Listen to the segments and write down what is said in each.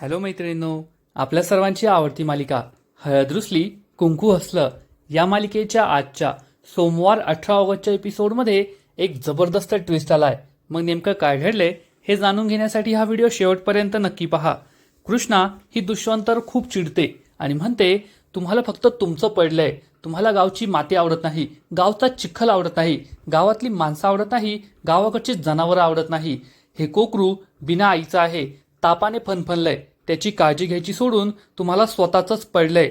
Hello मैत्रिणींनो आपल्या सर्वांची आवडती मालिका हळदरुसली कुंकू हसलं या मालिकेच्या आजच्या सोमवार अठरा ऑगस्टच्या एपिसोडमध्ये एक जबरदस्त ट्विस्ट आलाय. मग नेमकं काय घडले हे जाणून घेण्यासाठी हा व्हिडिओ शेवटपर्यंत नक्की पहा. कृष्णा ही दुष्यंतर खूप चिडते आणि म्हणते तुम्हाला फक्त तुमचं पडलंय. तुम्हाला गावची माती आवडत नाही गावचा चिखल आवडत नाही गावातली माणसं आवडत नाही गावाकडची जनावरं आवडत नाही. हे कोकरू बिना आईचं आहे तापाने फनफनलंय. त्याची काळजी घ्यायची सोडून तुम्हाला स्वतःचंच पडलंय.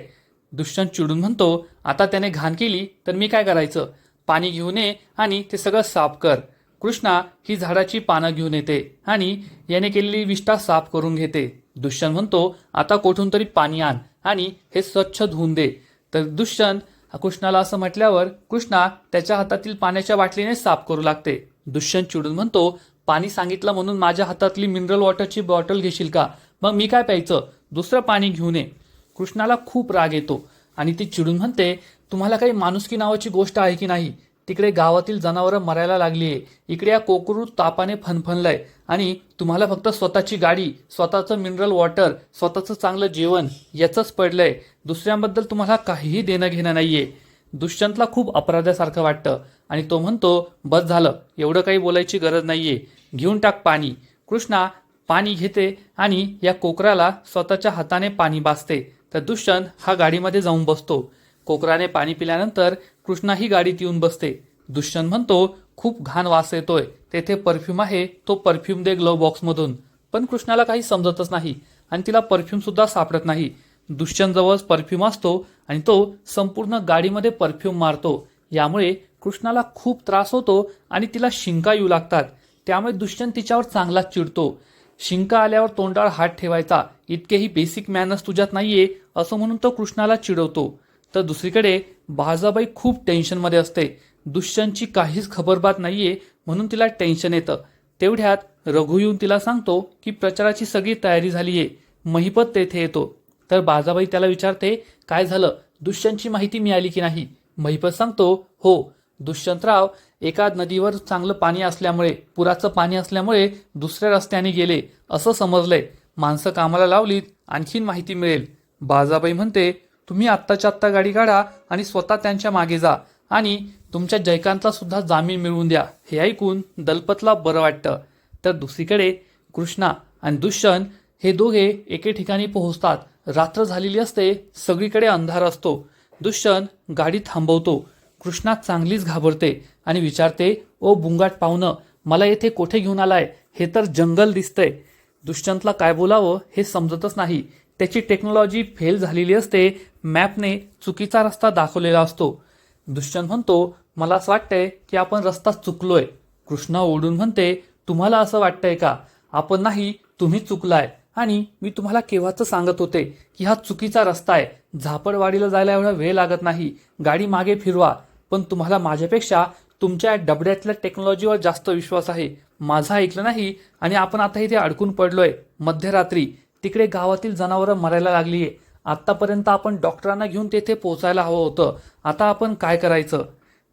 दुष्यंत चिडून म्हणतो आता त्याने घाण केली तर मी काय करायचं? पाणी घेऊन ये आणि ते सगळं साफ कर. कृष्णा ही झाडाची पानं घेऊन येते आणि याने केलेली विष्ठा साफ करून घेते. दुष्यंत म्हणतो आता कोठून तरी पाणी आण आणि हे स्वच्छ धुवून दे. तर दुष्यंत कृष्णाला असं म्हटल्यावर कृष्णा त्याच्या हातातील पाण्याच्या बाटलीने साफ करू लागते. दुष्यंत चिडून म्हणतो पाणी सांगितलं म्हणून माझ्या हातातली मिनरल वॉटरची बॉटल घेशील का? मग मी काय प्यायचं? दुसरं पाणी घेऊन ये. कृष्णाला खूप राग येतो आणि ती चिडून म्हणते तुम्हाला काही माणुसकी नावाची गोष्ट आहे की नाही? तिकडे गावातील जनावरं मरायला लागली आहे इकडे या कोकरू तापाने फनफनलंय. आणि तुम्हाला फक्त स्वतःची गाडी स्वतःचं मिनरल वॉटर स्वतःचं चांगलं जेवण याचंच पडलंय. दुसऱ्यांबद्दल तुम्हाला काहीही देणं घेणं नाहीये. दुष्यंतला खूप अपराध्यासारखं वाटतं आणि तो म्हणतो बस झालं. एवढं काही बोलायची गरज नाहीये. घेऊन टाक पाणी. कृष्णा पाणी घेते आणि या कोकराला स्वतःच्या हाताने पाणी पाजते तर दुष्यंत हा गाडीमध्ये जाऊन बसतो. कोकराने पाणी पिल्यानंतर कृष्णा ही गाडीत येऊन बसते. दुष्यंत म्हणतो खूप घाण वास येतोय. तेथे परफ्यूम आहे. तो परफ्यूम दे ग्लोव बॉक्समधून. पण कृष्णाला काही समजतच नाही आणि तिला परफ्यूम सुद्धा सापडत नाही. दुष्यंत जवळच परफ्यूम असतो आणि तो संपूर्ण गाडीमध्ये परफ्यूम मारतो. यामुळे कृष्णाला खूप त्रास होतो आणि तिला शिंका येऊ लागतात. त्यामुळे दुष्यंत तिच्यावर चांगलाच चिडतो. शिंका आल्यावर तोंडाळ हात ठेवायचा. इतकेही बेसिक मॅनर्स तुझ्यात नाहीये असं म्हणून तो कृष्णाला चिडवतो. तर दुसरीकडे बाजाबाई खूप टेन्शनमध्ये असते. दुष्यंतची काहीच खबरबात नाहीये म्हणून तिला टेन्शन येतं. तेवढ्यात रघु येऊन तिला सांगतो की प्रचाराची सगळी तयारी झालीये. महिपत तेथे येतो. तर बाजाबाई त्याला विचारते काय झालं? दुष्यंतची माहिती मिळाली की नाही? महिपत सांगतो हो. दुष्यंतराव एका नदीवर चांगलं पाणी असल्यामुळे पुराचं पाणी असल्यामुळे दुसऱ्या रस्त्याने गेले असं समजलंय. माणसं कामाला लावलीत आणखीन माहिती मिळेल. बाजाबाई म्हणते तुम्ही आत्ताच्या आत्ता गाडी काढा आणि स्वतः त्यांच्या मागे जा आणि तुमच्या जयकांतला सुद्धा जामीन मिळवून द्या. हे ऐकून दलपतला बरं वाटतं. तर दुसरीकडे कृष्णा आणि दुष्यंत हे दोघे एके ठिकाणी पोहोचतात. रात्र झालेली असते सगळीकडे अंधार असतो. दुष्यंत गाडी थांबवतो. कृष्णा चांगलीच घाबरते आणि विचारते ओ बुंगाट पाहुणं मला येथे कोठे घेऊन आलाय? हे तर जंगल दिसतंय. दुष्यंतला काय बोलावं हे समजतच नाही. त्याची टेक्नॉलॉजी फेल झालेली असते मॅपने चुकीचा रस्ता दाखवलेला असतो. दुष्यंत म्हणतो मला असं वाटतंय की आपण रस्ता चुकलोय. कृष्णा ओढून म्हणते तुम्हाला असं वाटतंय का? आपण नाही तुम्ही चुकलाय. आणि मी तुम्हाला केव्हाच सांगत होते की हा चुकीचा रस्ता आहे. झापडवाडीला जायला एवढा वेळ लागत नाही. गाडी मागे फिरवा. पण तुम्हाला माझ्यापेक्षा तुमच्या डबड्यातल्या टेक्नॉलॉजीवर जास्त विश्वास आहे. माझा ऐकलं नाही आणि आपण आता इथे अडकून पडलोय. मध्यरात्री तिकडे गावातील जनावरं मरायला लागली आहे आत्तापर्यंत आपण डॉक्टरांना घेऊन तेथे पोहोचायला हवं होतं. आता आपण काय करायचं?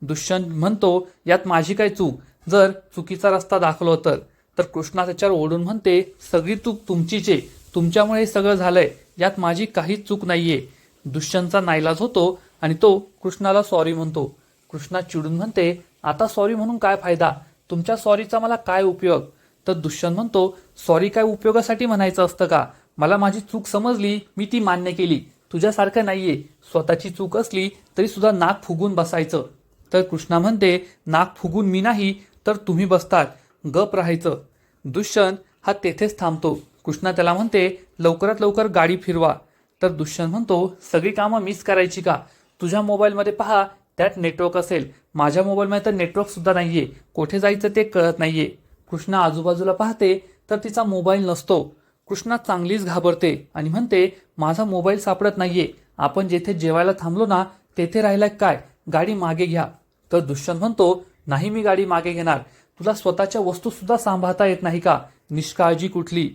दुष्यंत म्हणतो यात माझी काय चूक? जर चुकीचा रस्ता दाखलो तर तर कृष्णा त्याच्यावर ओढून म्हणते सगळी चूक तुमचीच आहे. तुमच्यामुळे हे सगळं झालंय. यात माझी काहीच चूक नाहीये. दुष्यंतचा नाईलाज होतो आणि तो कृष्णाला सॉरी म्हणतो. कृष्णा चिडून म्हणते आता सॉरी म्हणून काय फायदा? तुमच्या सॉरीचा मला काय उपयोग? तर दुष्यंत म्हणतो सॉरी काय उपयोगासाठी म्हणायचं असतं का? मला माझी चूक समजली मी ती मान्य केली. तुझ्यासारखं नाहीये. स्वतःची चूक असली तरी सुद्धा नाक फुगून बसायचं. तर कृष्णा म्हणते नाक फुगून मी नाही तर तुम्ही बसतात. गप राहायचं. दुष्यंत हा तेथेच थांबतो. कृष्णा त्याला म्हणते लवकरात लवकर गाडी फिरवा. तर दुष्यंत म्हणतो सगळी कामं मिस करायची का? तुझ्या मोबाईलमध्ये पहा त्यात नेटवर्क असेल. माझ्या मोबाईलमध्ये तर नेटवर्कसुद्धा नाही आहे कोठे जायचं ते कळत नाही आहे कृष्णा आजूबाजूला पाहते तर तिचा मोबाईल नसतो. कृष्णा चांगलीच घाबरते आणि म्हणते माझा मोबाईल सापडत नाही आहे आपण जेथे जेवायला थांबलो ना तेथे राहिलाय काय? गाडी मागे घ्या. तर दुष्यंत म्हणतो नाही मी गाडी मागे घेणार. तुला स्वतःच्या वस्तूसुद्धा सांभाळता येत नाही का? निष्काळजी कुठली?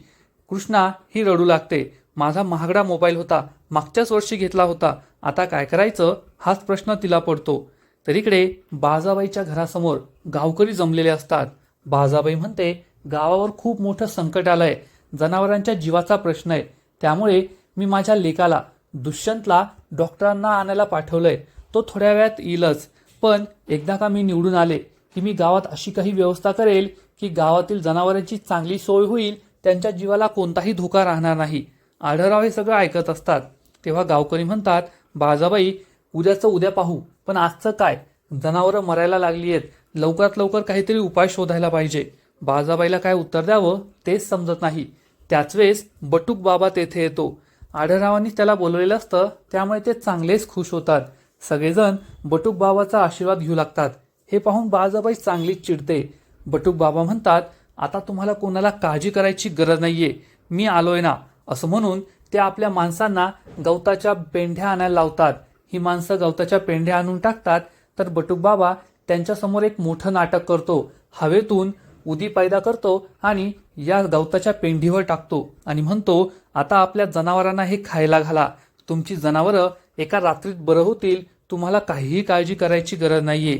कृष्णा ही रडू लागते. माझा महागडा मोबाईल होता मागच्याच वर्षी घेतला होता. आता काय करायचं? हाच प्रश्न तिला पडतो. तर इकडे बाजाबाईच्या घरासमोर गावकरी जमलेले असतात. बाजाबाई म्हणते गावावर खूप मोठं संकट आलं आहे जनावरांच्या जीवाचा प्रश्न आहे. त्यामुळे मी माझ्या लेकाला दुष्यंतला डॉक्टरांना आणायला पाठवलंय. तो थोड्या वेळात येईलच. पण एकदा का मी निवडून आले की मी गावात अशी काही व्यवस्था करेल की गावातील जनावरांची चांगली सोय होईल त्यांच्या जीवाला कोणताही धोका राहणार नाही. आढळराव हे सगळं ऐकत असतात. तेव्हा गावकरी म्हणतात बाजाबाई उद्याचं उद्या पाहू. पण आजचं काय? जनावरं मरायला लागली आहेत लवकरात लवकर काहीतरी उपाय शोधायला पाहिजे. बाजाबाईला काय उत्तर द्यावं? तेच समजत नाही. त्याच वेळेस बटूक बाबा तेथे येतो. आढळरावांनी त्याला बोलवलेलं असतं. त्यामुळे ते चांगलेच खुश होतात. सगळेजण बटूक बाबाचा आशीर्वाद घेऊ लागतात. हे पाहून बाजाबाई चांगलीच चिडते. बटूक बाबा म्हणतात आता तुम्हाला कोणाला काळजी करायची गरज नाहीये. मी आलोय ना. असं म्हणून ते आपल्या माणसांना गवताच्या पेंढ्या आणायला लावतात. ही माणसं गवताच्या पेंढ्या आणून टाकतात. तर बटूक बाबा त्यांच्यासमोर एक मोठं नाटक करतो. हवेतून उदी पैदा करतो आणि या गवताच्या पेंढीवर टाकतो आणि म्हणतो आता आपल्या जनावरांना हे खायला घाला. तुमची जनावरं एका रात्रीत बरं होतील. तुम्हाला काहीही काळजी करायची गरज नाहीये.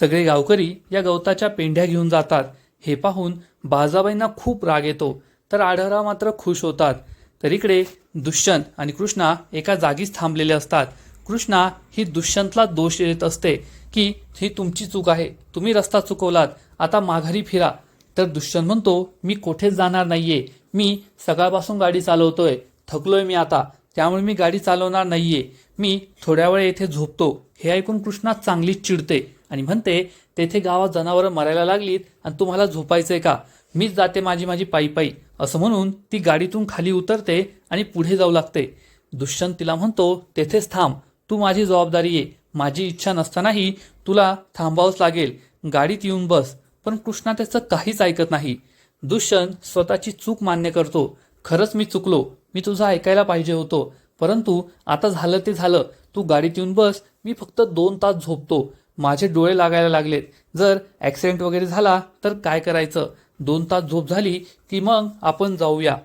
सगळे गावकरी या गवताच्या पेंढ्या घेऊन जातात. हे पाहून बाजाबाईंना खूप राग येतो. तर आढळराव मात्र खुश होतात. तर इकडे दुष्यंत आणि कृष्णा एका जागीच थांबलेले असतात. कृष्णा ही दुष्यंतला दोष देत असते की ही तुमची चूक आहे. तुम्ही रस्ता चुकवलात. आता माघारी फिरा. तर दुष्यंत म्हणतो मी कोठेच जाणार नाहीये. मी सकाळपासून गाडी चालवतोय. थकलोय मी आता. त्यामुळे मी गाडी चालवणार नाहीये. मी थोड्या वेळ येथे झोपतो. हे ऐकून कृष्णा चांगलीच चिडते आणि म्हणते तेथे गावात जनावरं मरायला लागलीत आणि तुम्हाला झोपायचंय का? मीच जाते माझी माझी पायी पायी. असं म्हणून ती गाडीतून खाली उतरते आणि पुढे जाऊ लागते. दुष्यंत तिला म्हणतो तेथेच थांब. तू माझी जबाबदारी आहे माझी इच्छा नसतानाही तुला थांबावंच लागेल. गाडीत येऊन बस. पण कृष्णा त्याचं काहीच ऐकत नाही. दुष्यंत स्वतःची चूक मान्य करतो. खरंच मी चुकलो. मी तुझं ऐकायला पाहिजे होतो. परंतु आता झालं ते झालं. तू गाडीत येऊन बस. मी फक्त दोन तास झोपतो. माझे डोळे लागायला लागलेत. जर ॲक्सिडेंट वगैरे झाला तर काय करायचं? दोन तास झोप झाली की मग आपण जाऊया.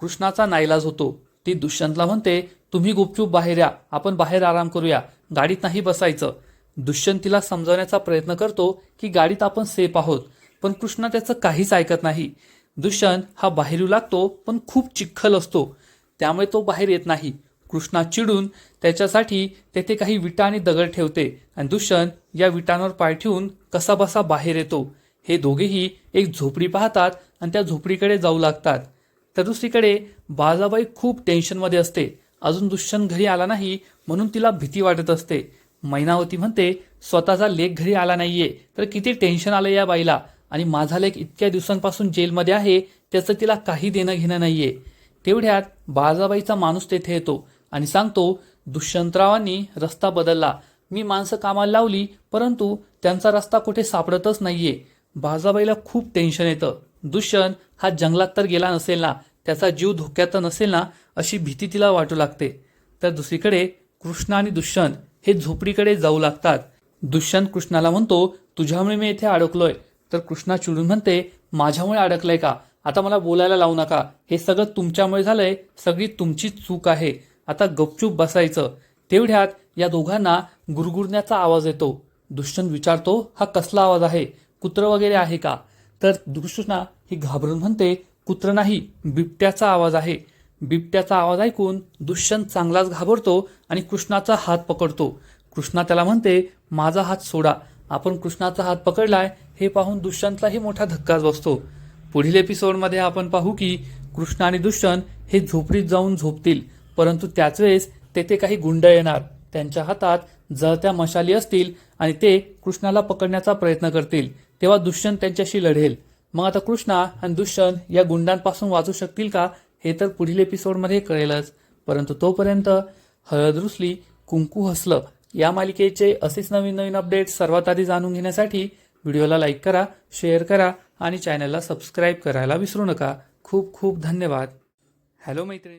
कृष्णाचा नाईलाज होतो. ती दुष्यंतला म्हणते तुम्ही गुपचूप बाहेर या. आपण बाहेर आराम करूया. गाडीत नाही बसायचं. दुष्यंत तिला समजवण्याचा प्रयत्न करतो की गाडीत आपण सेफ आहोत पण कृष्णा त्याचं काहीच ऐकत नाही. दुष्यंत हा बाहेर येऊ लागतो पण खूप चिखल असतो. त्यामुळे तो बाहेर येत नाही. कृष्णा चिडून त्याच्यासाठी तेथे काही विटा आणि दगड ठेवते आणि दुष्यंत या विटांवर पाय ठेवून कसाबसा बाहेर येतो. हे दोघेही एक झोपडी पाहतात आणि त्या झोपडीकडे जाऊ लागतात. तर दुसरीकडे बाजाबाई खूप टेन्शनमध्ये असते. अजून दुष्यंत घरी आला नाही म्हणून तिला भीती वाटत असते. मैनावती म्हणते स्वतःचा लेख घरी आला नाहीये. तर किती टेन्शन आलं या बाईला. आणि माझा लेख इतक्या दिवसांपासून जेलमध्ये आहे त्याचं तिला काही देणं घेणं नाहीये. तेवढ्यात बाळाबाईचा माणूस तेथे येतो आणि सांगतो दुष्यंतरावांनी रस्ता बदलला. मी माणसं कामाला लावली परंतु त्यांचा रस्ता कुठे सापडतच नाहीये. बाजाबाईला खूप टेन्शन येतं. दुष्यंत हा जंगलात तर गेला नसेल ना त्याचा जीव धोक्यात तर नसेल ना? अशी भीती तिला वाटू लागते. तर दुसरीकडे कृष्ण आणि दुष्यंत हे झोपडीकडे जाऊ लागतात. दुष्यंत कृष्णाला म्हणतो तुझ्यामुळे मी येथे अडकलोय. तर कृष्णा चिडून म्हणते माझ्यामुळे अडकलंय का? आता मला बोलायला लावू नका. हे सगळं तुमच्यामुळे झालंय. सगळी तुमची चूक आहे. आता गपचूप बसायचं. तेवढ्यात या दोघांना गुरगुरण्याचा आवाज येतो. दुष्यंत विचारतो हा कसला आवाज आहे? कुत्र वगैरे आहे का? तर दुसृष्णा ही घाबरून म्हणते कुत्र नाही बिबट्याचा आवाज आहे. बिबट्याचा आवाज ऐकून दुष्यंत चांगलाच घाबरतो आणि कृष्णाचा हात पकडतो. कृष्णा त्याला म्हणते माझा हात सोडा. आपण कृष्णाचा हात पकडलाय हे पाहून दुष्यंतलाही मोठा धक्काच बसतो. पुढील एपिसोडमध्ये आपण पाहू की कृष्ण आणि दुष्यंत हे झोपडीत जाऊन झोपतील परंतु त्याच वेळेस तेथे काही गुंड येणार. त्यांच्या हातात जळत्या मशाली असतील आणि ते कृष्णाला पकडण्याचा प्रयत्न करतील. तेव्हा दुष्यंत त्यांच्याशी लढेल. मग आता कृष्णा आणि दुष्यंत या गुंडांपासून वाचू शकतील का हे तर पुढील एपिसोडमध्ये कळेलच. परंतु तोपर्यंत हळद रुसली कुंकू हसलं या मालिकेचे असेच नवीन नवीन अपडेट सर्वात आधी जाणून घेण्यासाठी व्हिडिओला लाईक करा शेअर करा आणि चॅनलला सबस्क्राईब करायला विसरू नका. खूप खूप धन्यवाद. हॅलो मैत्रिणी.